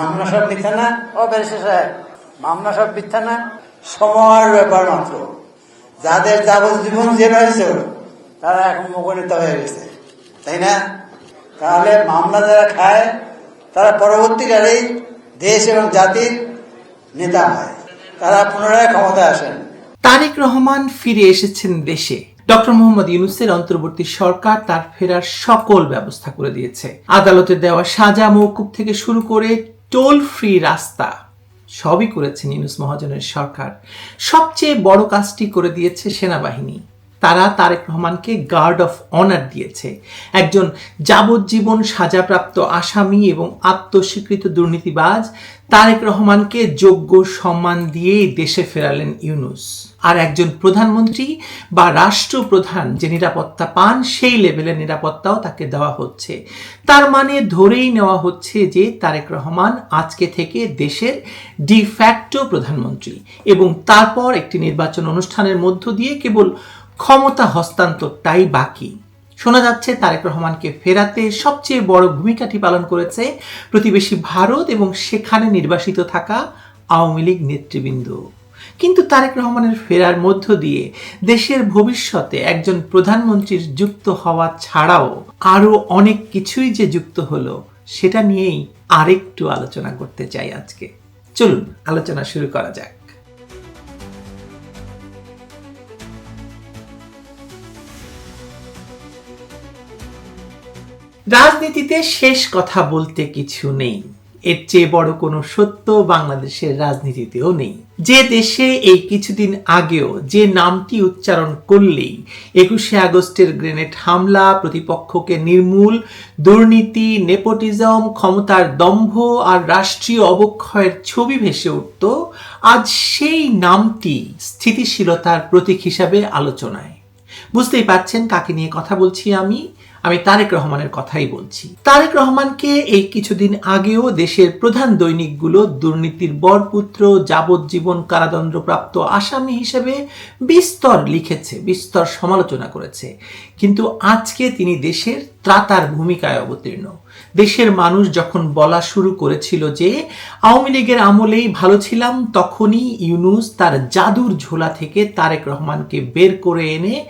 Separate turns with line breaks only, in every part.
মামলা সব মিথ্যা ও সাহেব মামলা সব মিথ্যা সময়ের ব্যাপার মাত্র। যাদের যাবজ্জীবন জেল হয়েছে, তারা এখন মুখনিত হয়ে গেছে। তাই না? তাহলে মামলা যারা খায়, তারা পরবর্তীকালেই দেশ এবং জাতির নেতা হয়। তারা পুনরায় ক্ষমতায় আসেন।
তারেক রহমান ফিরে এসেছেন দেশে। ডক্টর মোহাম্মদ ইউনুসের অন্তর্বর্তী সরকার তার ফেরার সকল ব্যবস্থা করে দিয়েছে। আদালতে দেওয়া সাজা মৌকুব থেকে শুরু করে টোল ফ্রি রাস্তা সবই করেছেন ইউনুস মহাজনের সরকার। সবচেয়ে বড় কাজটি করে দিয়েছে সেনাবাহিনী। তারা তারেক রহমানকে গার্ড অফ অনার দিয়েছে। একজন যাবজ্জীবন সাজাপ্রাপ্ত আসামি এবং আত্মস্বীকৃত দুর্নীতিবাজ তারেক রহমানকে যোগ্য সম্মান দিয়েই দেশে ফেরালেন ইউনুস। আর একজন প্রধানমন্ত্রী বা রাষ্ট্রপ্রধান যে নিরাপত্তা পান, সেই লেভেলের নিরাপত্তাও তাকে দেওয়া হচ্ছে। তার মানে ধরেই নেওয়া হচ্ছে যে তারেক রহমান আজকে থেকে দেশের ডিফ্যাক্টো প্রধানমন্ত্রী এবং তারপর একটি নির্বাচন অনুষ্ঠানের মধ্য দিয়ে কেবল ক্ষমতা হস্তান্তরটাই বাকি। শোনা যাচ্ছে তারেক রহমানকে ফেরাতে সবচেয়ে বড় ভূমিকাটি পালন করেছে প্রতিবেশী ভারত এবং সেখানে নির্বাসিত থাকা আওয়ামী লীগ নেতৃবৃন্দ। কিন্তু তারেক রহমানের ফেরার মধ্য দিয়ে দেশের ভবিষ্যতে একজন প্রধানমন্ত্রীর যুক্ত হওয়া ছাড়াও আরও অনেক কিছুই যে যুক্ত হলো, সেটা নিয়েই আরেকটু আলোচনা করতে চাই আজকে। চলুন, আলোচনা শুরু করা যাক। রাজনীতিতে শেষ কথা বলতে কিছু নেই। এর চেয়ে বড় কোনো সত্য বাংলাদেশের রাজনীতিতেও নেই। যে দেশে এই কিছুদিন আগেও যে নামটি উচ্চারণ করলেই একুশে আগস্টের গ্রেনেড হামলা, প্রতিপক্ষকে নির্মূল দুর্নীতি, নেপোটিজম, ক্ষমতার দম্ভ আর রাষ্ট্রীয় অবক্ষয়ের ছবি ভেসে উঠত, আজ সেই নামটি স্থিতিশীলতার প্রতীক হিসাবে আলোচনায়। বুঝতেই পারছেন কাকে নিয়ে কথা বলছি আমি? আমি তারেক রহমানের কথাই বলছি। তারেক রহমানকে এই কিছুদিন আগেও দেশের প্রধান দৈনিকগুলো দুর্নীতির বরপুত্র, যাবজ্জীবন কারাদণ্ডপ্রাপ্ত আসামি হিসেবে বিস্তর লিখেছে, বিস্তর সমালোচনা করেছে। কিন্তু আজকে তিনি দেশের ত্রাতার ভূমিকায় অবতীর্ণ। দেশের মানুষ যখন বলা শুরু করেছিল যে, আওয়ামী লীগের আমলেই ভালো ছিলাম, তখনই ইউনুস তার জাদুর ঝোলা থেকে তারেক রহমানকে বের করে এনে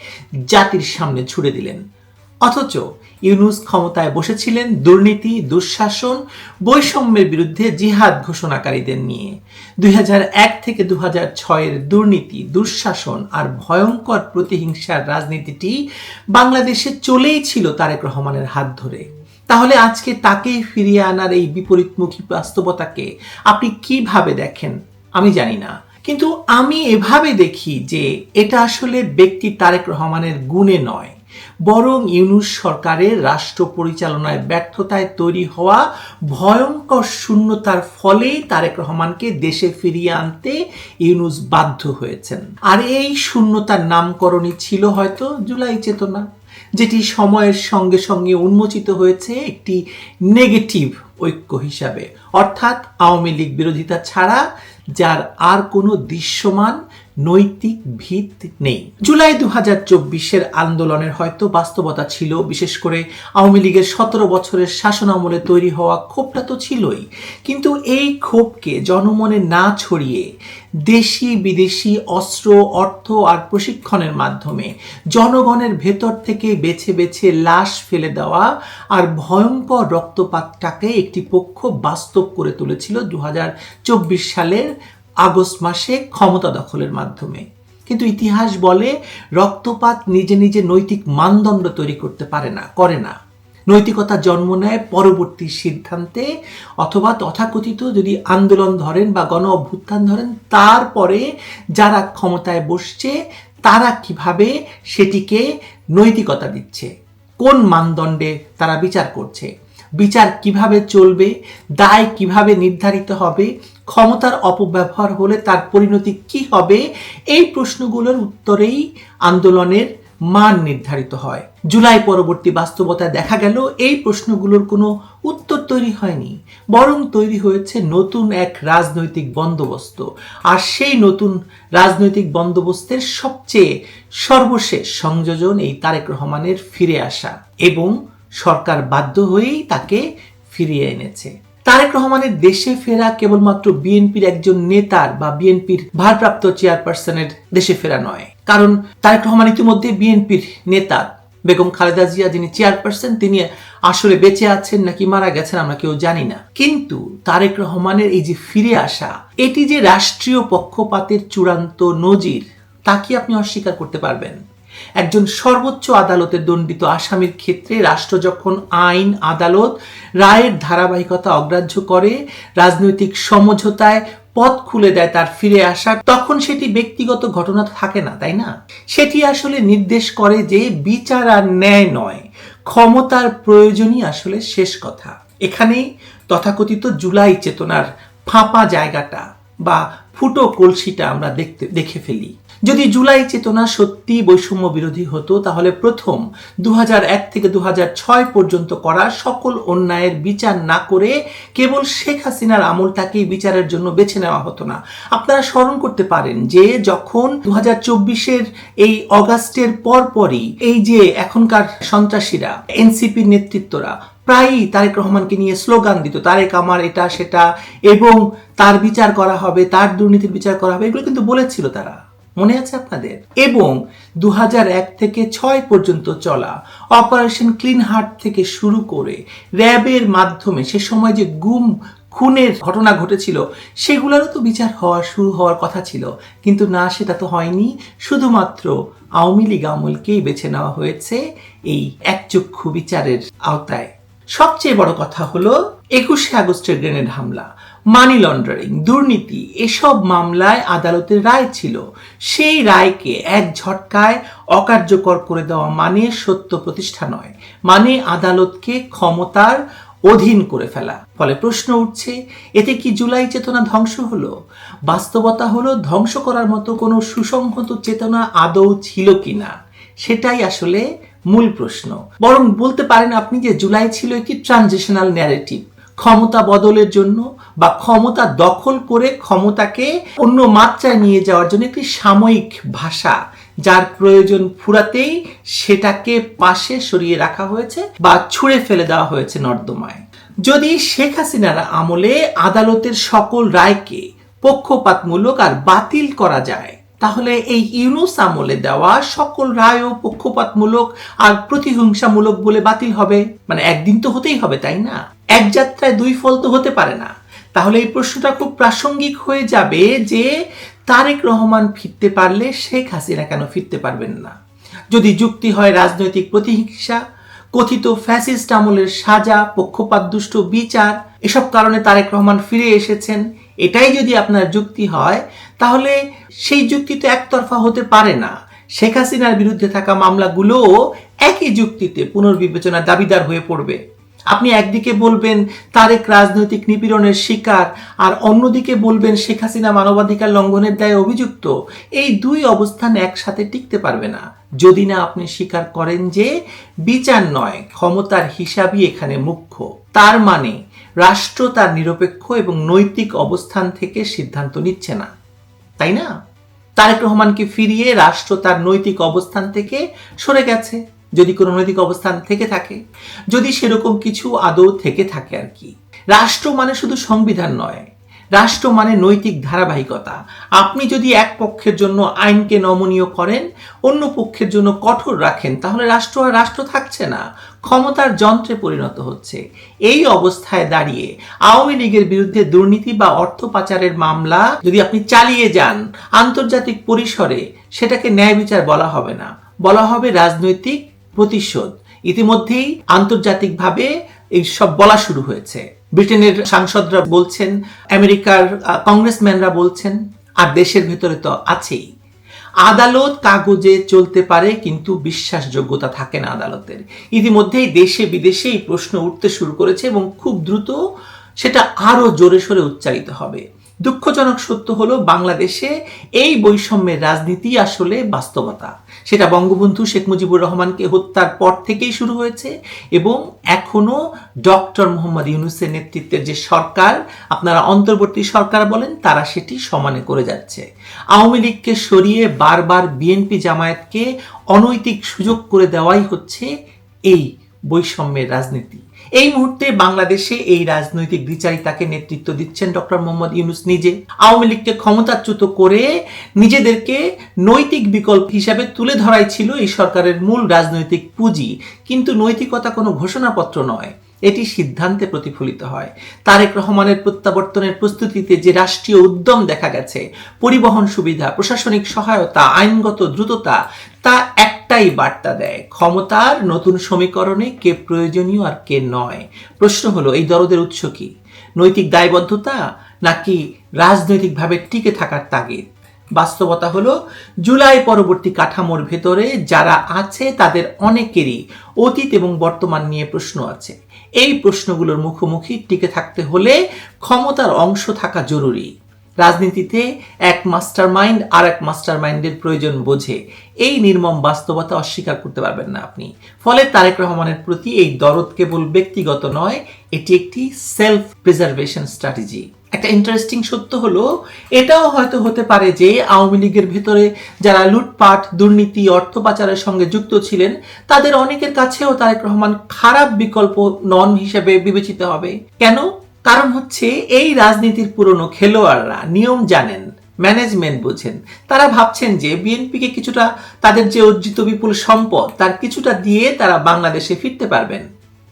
জাতির সামনে ছুড়ে দিলেন। অথচ ইউনুস ক্ষমতায় বসেছিলেন দুর্নীতি, দুঃশাসন, বৈষম্যের বিরুদ্ধে জিহাদ ঘোষণাকারীদের নিয়ে। দুই হাজার এক থেকে দু ছয়ের দুর্নীতি, দুঃশাসন আর ভয়ঙ্কর প্রতিহিংসার রাজনীতিটি বাংলাদেশে চলেই ছিল তারেক রহমানের হাত ধরে। তাহলে আজকে তাকেই ফিরিয়ে আনার এই বিপরীতমুখী বাস্তবতাকে আপনি কীভাবে দেখেন? আমি জানি না। কিন্তু আমি এভাবে দেখি যে এটা আসলে ব্যক্তি তারেক রহমানের গুণে নয়। বরং ইউনুস সরকারের রাষ্ট্র পরিচালনায় ব্যর্থতায় তৈরি হওয়া ভয়ঙ্কর শূন্যতার ফলেই তারেক রহমানকে দেশে ফিরিয়ে আনতে ইউনুস বাধ্য হয়েছেন। আর এই শূন্যতার নামকরণই ছিল হয়তো জুলাই চেতনা, যেটি সময়ের সঙ্গে সঙ্গে উন্মোচিত হয়েছে একটি নেগেটিভ ঐক্য হিসাবে। অর্থাৎ আওয়ামী লীগ বিরোধিতা ছাড়া, যার আর কোনো দৃশ্যমান নৈতিক ভিত নেই। জুলাই দু হাজার চব্বিশের আন্দোলনের হয়তো বাস্তবতা ছিল, বিশেষ করে আওয়ামী লীগের সতেরো বছরের শাসন আমলে তৈরি হওয়া ক্ষোভটা তো ছিলই। কিন্তু এই ক্ষোভকে জনমনে না ছড়িয়ে দেশি বিদেশি অস্ত্র, অর্থ আর প্রশিক্ষণের মাধ্যমে জনগণের ভেতর থেকে বেছে বেছে লাশ ফেলে দেওয়া আর ভয়ঙ্কর রক্তপাতটাকে একটি পক্ষ বাস্তব করে তুলেছিল দু হাজার চব্বিশ সালের আগস্ট মাসে ক্ষমতা দখলের মাধ্যমে। কিন্তু ইতিহাস বলে রক্তপাত নিজে নিজে নৈতিক মানদণ্ড তৈরি করতে পারে না, করে না। নৈতিকতা জন্ম নেয় পরবর্তী সিদ্ধান্তে, অথবা তথাকথিত যদি আন্দোলন ধরেন বা গণ অভ্যুত্থান ধরেন, তারপরে যারা ক্ষমতায় বসছে, তারা কীভাবে সেটিকে নৈতিকতা দিচ্ছে? কোন মানদণ্ডে তারা বিচার করছে? বিচার কীভাবে চলবে? দায় কীভাবে নির্ধারিত হবে? ক্ষমতার অপব্যবহার হলে তার পরিণতি কি হবে? এই প্রশ্নগুলোর উত্তরেই আন্দোলনের মান নির্ধারিত হয়। জুলাই পরবর্তী বাস্তবতায় দেখা গেল, এই প্রশ্নগুলোর কোনো উত্তর তৈরি হয়নি, বরং তৈরি হয়েছে নতুন এক রাজনৈতিক বন্দোবস্ত। আর সেই নতুন রাজনৈতিক বন্দোবস্তের সবচেয়ে সর্বশেষ সংযোজন এই তারেক রহমানের ফিরে আসা এবং সরকার বাধ্য হয়েই তাকে ফিরিয়ে এনেছে। তারেক রহমানের দেশে ফেরা কেবলমাত্র বিএনপির একজন নেতার বা বিএনপির ভারপ্রাপ্ত চেয়ারপারসনের দেশে ফেরা নয়। কারণ তারেক রহমান ইতিমধ্যে বিএনপির নেতা বেগম খালেদা জিয়া যিনি চেয়ারপারসন, তিনি আসলে বেঁচে আছেন নাকি মারা গেছেন আমরা কেউ জানি না। কিন্তু তারেক রহমানের এই যে ফিরে আসা, এটি যে রাষ্ট্রীয় পক্ষপাতের চূড়ান্ত নজির, তা কি আপনি অস্বীকার করতে পারবেন? একজন সর্বোচ্চ আদালতের দণ্ডিত আসামির ক্ষেত্রে রাষ্ট্র যখন আইন, আদালত, রায়ের ধারাবাহিকতা অগ্রাহ্য করে, রাজনৈতিক সমঝোতায় পথ খুলে দেয় তার ফিরে আসা তখন সেটি ব্যক্তিগত ঘটনা থাকে না, তাই না? সেটি আসলে নির্দেশ করে যে বিচার আর ন্যায় নয়, ক্ষমতার প্রয়োজনই আসলে শেষ কথা। এখানেই তথাকথিত জুলাই চেতনার ফাঁপা জায়গাটা বা ফুটো কলসিটা আমরা দেখতে, দেখে ফেলি। যদি জুলাই চেতনা সত্যি বৈষম্য বিরোধী হতো, তাহলে প্রথম দু হাজার এক থেকে দু হাজার ছয় পর্যন্ত করা সকল অন্যায়ের বিচার না করে কেবল শেখ হাসিনার আমলটাকেই বিচারের জন্য বেছে নেওয়া হতো না। আপনারা স্মরণ করতে পারেন যে যখন দু হাজার এই অগাস্টের পরপরই এই যে এখনকার সন্ত্রাসীরা, এনসিপির নেতৃত্বরা, প্রায়ই তারেক রহমানকে নিয়ে স্লোগান দিত, তারেক আমার এটা, সেটা, এবং তার বিচার করা হবে, তার দুর্নীতির বিচার করা হবে, এগুলো কিন্তু বলেছিল তারা। মনে আছে আপনাদের? এবং দু হাজার এক থেকে ছয় পর্যন্ত চলা অপারেশন ক্লিন হার্ট থেকে শুরু করে র্যাবের মাধ্যমে সে সময় যে গুম, খুনের ঘটনা ঘটেছিল, সেগুলোরও তো বিচার হওয়া, শুরু হওয়ার কথা ছিল। কিন্তু না, সেটা তো হয়নি। শুধুমাত্র আওয়ামী লীগ আমলকেই বেছে নেওয়া হয়েছে এই একচক্ষু বিচারের আওতায়। সবচেয়ে বড় কথা হলো একুশে আগস্টের গ্রেনেড হামলা। মানি লন্ডারিং দুর্নীতি, এসব মামলায় আদালতের রায় ছিল। সেই রায়কে এক ঝটকায় অকার্যকর করে দেওয়া মানে সত্য প্রতিষ্ঠা নয়। মানে আদালতকে ক্ষমতার অধীন করে ফেলা। ফলে প্রশ্ন উঠছে, এতে কি জুলাই চেতনা ধ্বংস হলো? বাস্তবতা হলো ধ্বংস করার মতো কোনো সুসংহত চেতনা আদৌ ছিল কিনা? সেটাই আসলে মূল প্রশ্ন। বরং বলতে পারেন আপনি যে জুলাই ছিল একটি ট্রানজিশনাল ন্যারেটিভ। ক্ষমতা বদলের জন্য বা ক্ষমতা দখল করে ক্ষমতাকে অন্য মাত্রায় নিয়ে যাওয়ার জন্য একটি সাময়িক ভাষা যার প্রয়োজন ফুরাতেই সেটাকে পাশে সরিয়ে রাখা হয়েছে বা ছুঁড়ে ফেলে দেওয়া হয়েছে নর্দমায়। যদি শেখ হাসিনার আমলে আদালতের সকল রায়কে পক্ষপাতমূলক আর বাতিল করা যায়, তাহলে এই ইউনুস আমলে দেওয়া সকল রায়ও পক্ষপাতমূলক আর প্রতিহিংসামূলক বলে বাতিল হবে? মানে একদিন তো হতেই হবে, তাই না? এক যাত্রায় দুই ফল তো হতে পারে না। তাহলে এই প্রশ্নটা খুব প্রাসঙ্গিক হয়ে যাবে যে তারেক রহমান ফিরতে পারলে শেখ হাসিনা কেন ফিরতে পারবেন না? যদি যুক্তি হয় রাজনৈতিক প্রতিহিংসা, কথিত ফ্যাসিস্ট আমলের সাজা, পক্ষপাতদুষ্ট বিচার, এসব কারণে তারেক রহমান ফিরে এসেছেন, এটাই যদি আপনার যুক্তি হয়, তাহলে সেই যুক্তি তো একতরফা হতে পারে না। শেখ হাসিনার বিরুদ্ধে থাকা মামলাগুলোও একই যুক্তিতে পুনর্বিবেচনার দাবিদার হয়ে পড়বে। আপনি একদিকে বলবেন তারেক রাজনৈতিক নিপীড়নের শিকার, আর অন্যদিকে বলবেন শেখ হাসিনা মানবাধিকার লঙ্ঘনের দায়ে অভিযুক্ত। এই দুই অবস্থান একসাথে টিকতে পারবে না। যদি না আপনি স্বীকার করেন যে বিচার নয়, ক্ষমতার হিসাবই এখানে মুখ্য। তার মানে রাষ্ট্র তার নিরপেক্ষ এবং নৈতিক অবস্থান থেকে সিদ্ধান্ত নিচ্ছে না। তাই না? তারেক রহমানকে ফিরিয়ে রাষ্ট্র তার নৈতিক অবস্থান থেকে সরে গেছে? যদি কোনো নৈতিক অবস্থান থেকে থাকে, যদি সেরকম কিছু আদৌ থেকে থাকে আর কি। রাষ্ট্র মানে শুধু সংবিধান নয়, রাষ্ট্র মানে নৈতিক ধারাবাহিকতা। আপনি যদি এক পক্ষের জন্য আইনকে নমনীয় করেন, অন্য পক্ষের জন্য কঠোর রাখেন, তাহলে রাষ্ট্র আর রাষ্ট্র থাকছে না, ক্ষমতার যন্ত্রে পরিণত হচ্ছে। এই অবস্থায় দাঁড়িয়ে আওয়ামী লীগের বিরুদ্ধে দুর্নীতি বা অর্থ পাচারের মামলা যদি আপনি চালিয়ে যান আন্তর্জাতিক পরিসরে, সেটাকে ন্যায় বিচার বলা হবে না। বলা হবে রাজনৈতিক প্রতিশোধ। ইতিমধ্যেই আন্তর্জাতিকভাবে এই সব বলা শুরু হয়েছে। ব্রিটেনের সাংসদরা বলছেন, আমেরিকার কংগ্রেসম্যানরা বলছেন, আর দেশের ভেতরে তো আছেই। আদালত কাগজে চলতে পারে, কিন্তু বিশ্বাসযোগ্যতা থাকে না আদালতের। ইতিমধ্যেই দেশে বিদেশে এই প্রশ্ন উঠতে শুরু করেছে এবং খুব দ্রুত সেটা আরও জোরে সোরে উচ্চারিত হবে। দুঃখজনক সত্য হলো, বাংলাদেশে এই বৈষম্যের রাজনীতি আসলে বাস্তবতা। সেটা বঙ্গবন্ধু শেখ মুজিবুর রহমানকে হত্যার পর থেকেই শুরু হয়েছে এবং এখনও ডক্টর মোহাম্মদ ইউনুসের নেতৃত্বের যে সরকার, আপনারা অন্তর্বর্তী সরকার বলেন, তারা সেটি সমানে করে যাচ্ছে। আওয়ামী লীগকে সরিয়ে বারবার বিএনপি জামায়াতকে অনৈতিক সুযোগ করে দেওয়াই হচ্ছে এই বৈষম্যের রাজনীতি। এই মুহূর্তে বাংলাদেশে এই রাজনৈতিক বিচারিতাকে নেতৃত্ব দিচ্ছেন ডক্টর মোহাম্মদ ইউনুস নিজে। আওয়ামী লীগকে ক্ষমতাচ্যুত করে নিজেদেরকে নৈতিক বিকল্প হিসাবে তুলে ধরাই ছিল এই সরকারের মূল রাজনৈতিক পুঁজি। কিন্তু নৈতিকতা কোনো ঘোষণাপত্র নয়। এটি সিদ্ধান্তে প্রতিফলিত হয়। তারেক রহমানের প্রত্যাবর্তনের প্রস্তুতিতে যে রাষ্ট্রীয় উদ্যম দেখা গেছে, পরিবহন সুবিধা, প্রশাসনিক সহায়তা, আইনগত দ্রুততা, তা একটাই বার্তা দেয়, ক্ষমতার নতুন সমীকরণে কে প্রয়োজনীয় আর কে নয়। প্রশ্ন হলো, এই দরদের উৎস কি? নৈতিক দায়বদ্ধতা নাকি রাজনৈতিকভাবে টিকে থাকার তাগিদ? বাস্তবতা হলো, জুলাই পরবর্তী কাঠামোর ভেতরে যারা আছে তাদের অনেকেরই অতীত এবং বর্তমান নিয়ে প্রশ্ন আছে। এই প্রশ্নগুলোর মুখোমুখি টিকে থাকতে হলে ক্ষমতার অংশ থাকা জরুরি। রাজনীতিতে এক মাস্টার মাইন্ড আর এক মাস্টার মাইন্ডের প্রয়োজন বোঝে। এই নির্মম বাস্তবতা অস্বীকার করতে পারবেন না আপনি। ফলে তারেক রহমানের প্রতি এই দরদ কেবল ব্যক্তিগত নয়, এটি একটি সেলফ প্রিজার্ভেশন স্ট্র্যাটেজি একটা ইন্টারেস্টিং সত্য হলো, এটাও হয়তো হতে পারে যে আওয়ামী লীগের ভেতরে যারা লুটপাট, দুর্নীতি, অর্থ পাচারের সঙ্গে যুক্ত ছিলেন, তাদের অনেকের কাছেও তারেক রহমান খারাপ বিকল্প নন হিসেবে বিবেচিত হবে। কেন? কারণ হচ্ছে এই রাজনীতির পুরনো খেলোয়াড়রা নিয়ম জানেন ম্যানেজমেন্ট বোঝেন। তারা ভাবছেন যে বিএনপিকে কিছুটা তাদের যে অর্জিত বিপুল সম্পদ, তার কিছুটা দিয়ে তারা বাংলাদেশে ফিরতে পারবেন।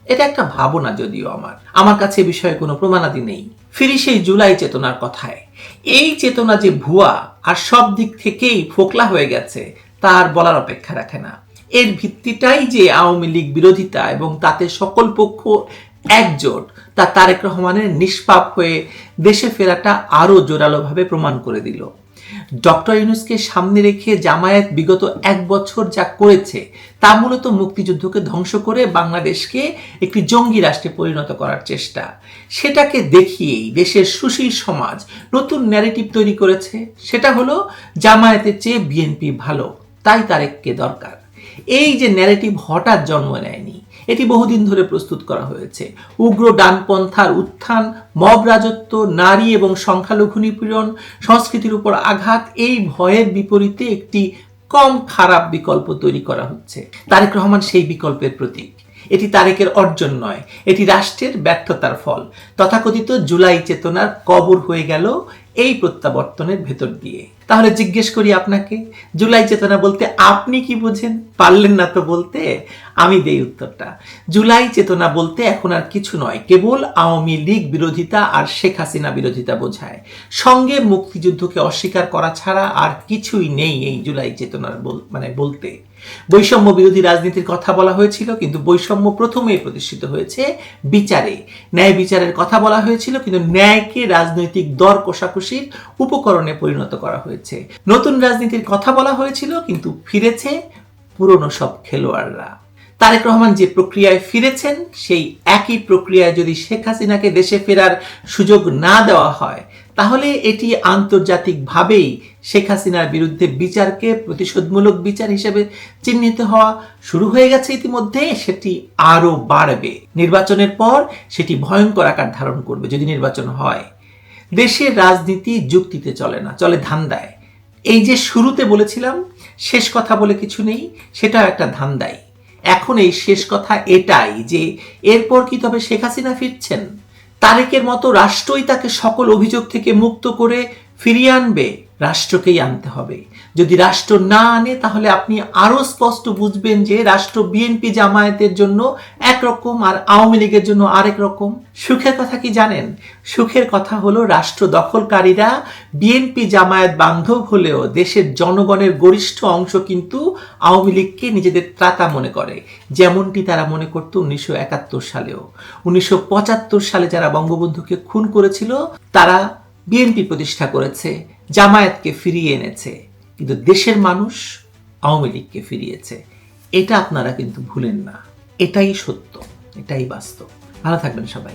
এটা একটা ভাবনা যদিও আমার। আমার কাছে বিষয়ে কোনো প্রমাণাদি নেই। ফিরি সেই জুলাই চেতনার কথায়। এই চেতনা যে ভুয়া আর সব দিক থেকেই ফোকলা হয়ে গেছে, তার বলার অপেক্ষা রাখে না। এর ভিত্তিটাই যে আওয়ামী লীগ বিরোধিতা এবং তাতে সকল পক্ষ একজোট, তা তারেক রহমানের নিষ্পাপ হয়ে দেশে ফেরাটা আরও জোরালোভাবে প্রমাণ করে দিল। ডক্টর ইউনুসকে সামনে রেখে জামায়াত বিগত এক বছর যা করেছে, তা মূলত মুক্তিযুদ্ধকে ধ্বংস করে বাংলাদেশকে একটি জঙ্গি রাষ্ট্রে পরিণত করার চেষ্টা। সেটাকে দেখিয়েই দেশের সুশীল সমাজ নতুন ন্যারেটিভ তৈরি করেছে। সেটা হলো, জামায়াতের চেয়ে বিএনপি ভালো, তাই তারেককে দরকার। এই যে ন্যারেটিভ হঠাৎ জন্ম নেয়নি এটি বহুদিন ধরে প্রস্তুত করা হয়েছে। উগ্র ডানপন্থার উত্থান, মব রাজত্ব, নারী এবং সংখ্যালঘু নিপীড়ন, সংস্কৃতির উপর আঘাত, এই ভয়ের বিপরীতে একটি কম খারাপ বিকল্প তৈরি করা হচ্ছে। তারেক রহমান সেই বিকল্পের প্রতীক। এটি তারেকের অর্জন নয়, এটি রাষ্ট্রের ব্যর্থতার ফল। তথাকথিত জুলাই চেতনার কবর হয়ে গেল এই প্রত্যাবর্তনের ভেতর দিয়ে। তাহলে জিজ্ঞেস করি আপনাকে, জুলাই চেতনা বলতে আপনি কি বোঝেন? পারলেন না তো বলতে আমি দেই উত্তরটা। জুলাই চেতনা বলতে এখন আর কিছু নয়, কেবল আওয়ামী লীগ বিরোধিতা আর শেখ হাসিনা বিরোধিতা বোঝায়। সঙ্গে মুক্তিযুদ্ধকে অস্বীকার করা ছাড়া আর কিছুই নেই এই জুলাই চেতনার মানে বলতে। বৈষম্য বিরোধী রাজনীতির কথা বলা হয়েছিল, কিন্তু বৈষম্য প্রথমেই প্রতিষ্ঠিত হয়েছে বিচারে। ন্যায় বিচারের কথা বলা হয়েছিল, কিন্তু ন্যায়কে রাজনৈতিক দর কষাকষির উপকরণে পরিণত করা হয়েছে। নতুন রাজনীতির কথা বলা হয়েছিল, কিন্তু ফিরেছে পুরনো সব খেলোয়াড়রা। তারেক রহমান যে প্রক্রিয়ায় ফিরেছেন, সেই একই প্রক্রিয়ায় যদি শেখ হাসিনাকে দেশে ফেরার সুযোগ না দেওয়া হয়, তাহলে এটি আন্তর্জাতিকভাবেই শেখ হাসিনার বিরুদ্ধে বিচারকে প্রতিশোধমূলক বিচার হিসেবে চিহ্নিত হওয়া শুরু হয়ে গেছে ইতিমধ্যে, সেটি আরও বাড়বে। নির্বাচনের পর সেটি ভয়ঙ্কর আকার ধারণ করবে, যদি নির্বাচন হয়। দেশের রাজনীতি যুক্তিতে চলে না, চলে ধান্দায়। এই যে শুরুতে বলেছিলাম, শেষ কথা বলে কিছু নেই, সেটাও একটা ধান্দাই এখন এই শেষ কথা এটাই যে, এরপর কি তবে শেখ হাসিনা ফিরছেন? তারেকের মতো রাষ্ট্রই তাকে সকল অভিযোগ থেকে মুক্ত করে ফিরিয়ে আনবে, রাষ্ট্রকেই আনতে হবে। যদি রাষ্ট্র না আনে, তাহলে আপনি আরও স্পষ্ট বুঝবেন যে রাষ্ট্র বিএনপি জামায়াতের জন্য একরকম আর আওয়ামী লীগের জন্য আরেক রকম। সুখের কথা কি জানেন? সুখের কথা হলো রাষ্ট্র দখলকারীরা বিএনপি জামায়াত বান্ধব হলেও দেশের জনগণের গরিষ্ঠ অংশ কিন্তু আওয়ামী লীগকে নিজেদের ত্রাতা মনে করে। যেমনটি তারা মনে করত উনিশশো একাত্তর সালেও। উনিশশো পঁচাত্তর সালে যারা বঙ্গবন্ধুকে খুন করেছিল, তারা বিএনপি প্রতিষ্ঠা করেছে, জামায়াতকে ফিরিয়ে এনেছে। কিন্তু দেশের মানুষ আওয়ামী লীগকে ফিরিয়েছে। এটা আপনারা কিন্তু ভুলেন না। এটাই সত্য, এটাই বাস্তব। ভালো থাকবেন সবাই।